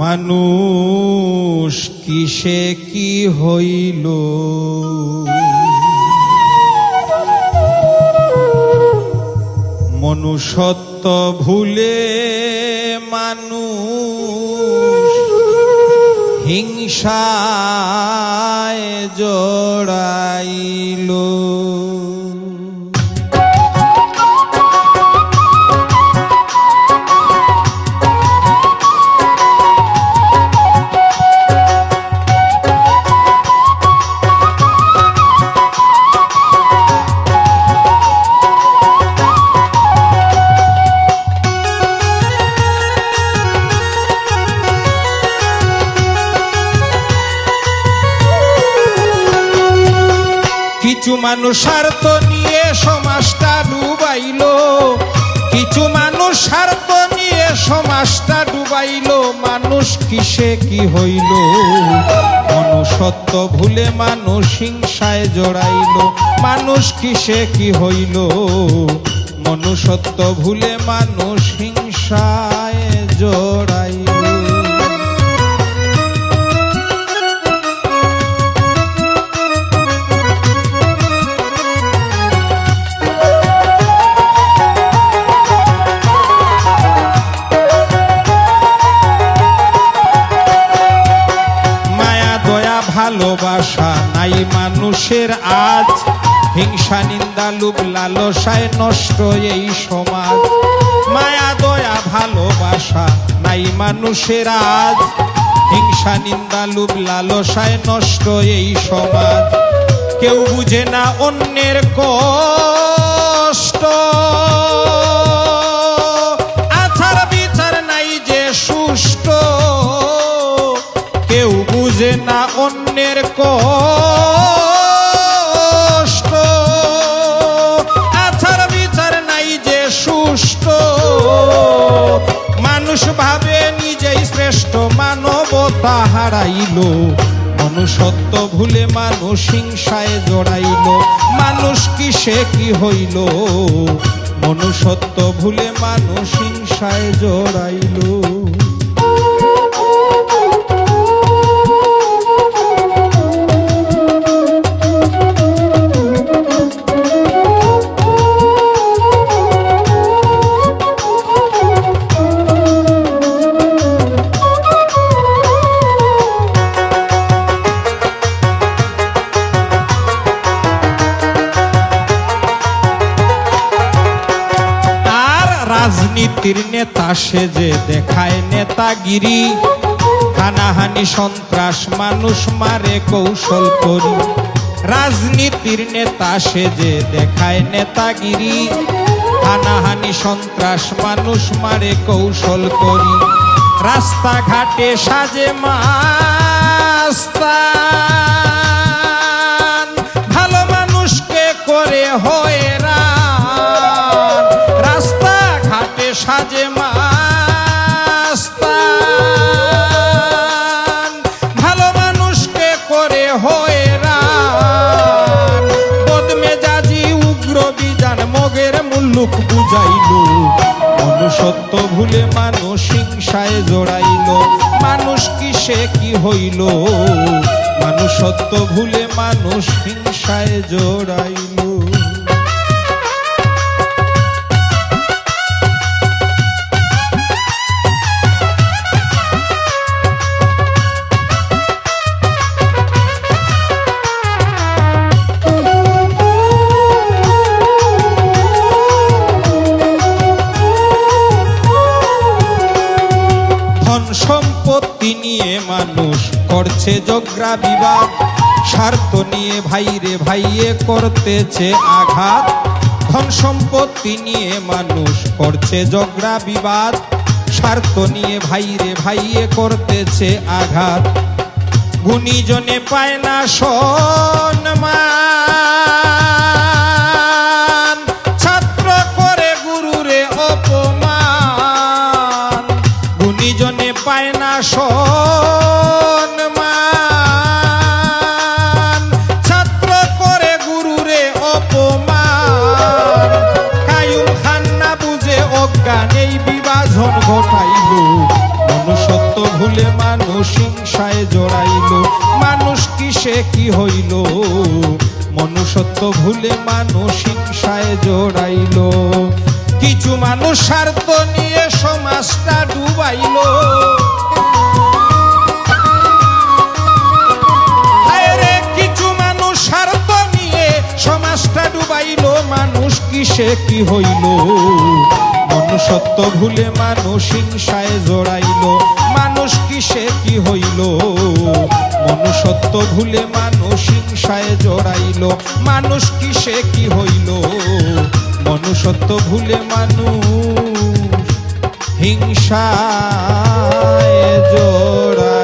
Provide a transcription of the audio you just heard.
মানুষ কিসে কি হইল? মনুষ্যত্ব ভুলে মানুষ হিংসায় জড়াইল। কিছু মানুষ স্বার্থ নিয়ে সমাজটা ডুবাইল। কিছু মানুষ স্বার্থ নিয়ে সমাজটা ডুবাইল। মানুষ কিসে কি হইল? মনুষ্যত্ব ভুলে মানুষ হিংসায় জড়াইল। মানুষ কিসে কি হইল? মনুষ্যত্ব ভুলে মানুষ হিংসায় ভালোবাসা নাই মানুষের আজ। হিংসা, নিন্দা, লোভ, লালসায় নষ্ট এই সমাজ। মায়া, দয়া, ভালোবাসা নাই মানুষের আজ। হিংসা, নিন্দা, লোভ, লালসায় নষ্ট এই সমাজ। কেউ বুঝে না অন্যের কষ্ট। অন্যের কষ্ট। আচার বিচার নাই যে সুষ্ট মানুষ ভাবে নিজেই শ্রেষ্ঠ, মানবতা হারাইল। মনুষ্যত্ব ভুলে মানুষ হিংসায় জড়াইল। মানুষ কিসে কি হইল? মনুষ্যত্ব ভুলে মানুষ হিংসায় জড়াইল। রাজনীতির নেতা সেজে দেখায় নেতাগিরি। হানাহানি, সন্ত্রাস, মানুষ মারে, কৌশল করি। রাজনীতির নেতা সেজে দেখায় নেতাগিরি। হানাহানি, সন্ত্রাস, মানুষ মারে, কৌশল করি। রাস্তাঘাটে সাজে মাস্তান। সাজে মাস্তান। ভালো মানুষকে করে হয়রান। বদমেজাজি উগ্র বিজান মগের মুল্লুক বুঝাইল। মনুষ্যত্ব ভুলে মানুষ হিংসায় জড়াইল। মানুষ কিসে কি হইল? মানুষত্ব ভুলে মানুষ হিংসায় জড়াইল। মানুষ করছে জগ্রা বিবাদ। স্বার্থ নিয়ে ভাইরে ভাইয়ে করতেছে আঘাত। ধন সম্পত্তি নিয়ে মানুষ করছে জগ্রা বিবাদ। স্বার্থ নিয়ে ভাইরে ভাইয়ে করতেছে আঘাত। গুণীজনে পায় না সম্মান। গুণীজনে পায় না সম্মান। ছাত্র করে গুরুরে অপমান। কায়ুম খান্না বুঝে অজ্ঞান এই বিভাজন ঘটাইল। মনুষ্যত্ব ভুলে ভুলে মানুষ হিংসায় জড়াইল। মানুষ কিসে কি হইল? মনুষ্যত্ব ভুলে মানুষ হিংসায় জড়াইল। কিছু মানুষ স্বার্থ নিয়ে সমাজটা ডুবাইল। কিছু মানুষ স্বার্থ নিয়ে সমাজটা ডুবাইল। মানুষ কিসে কি হইল? মনুষ্যত্ব ভুলে মানুষ হিংসায় জড়াইল। মানুষ কিসে কি হইল? মনুষ্যত্ব ভুলে মানুষ হিংসায় জড়াইল। মানুষ কিসে কি হইল? মনুষ্যত্ব ভুলে মানুষ হিংসায় জোড়া।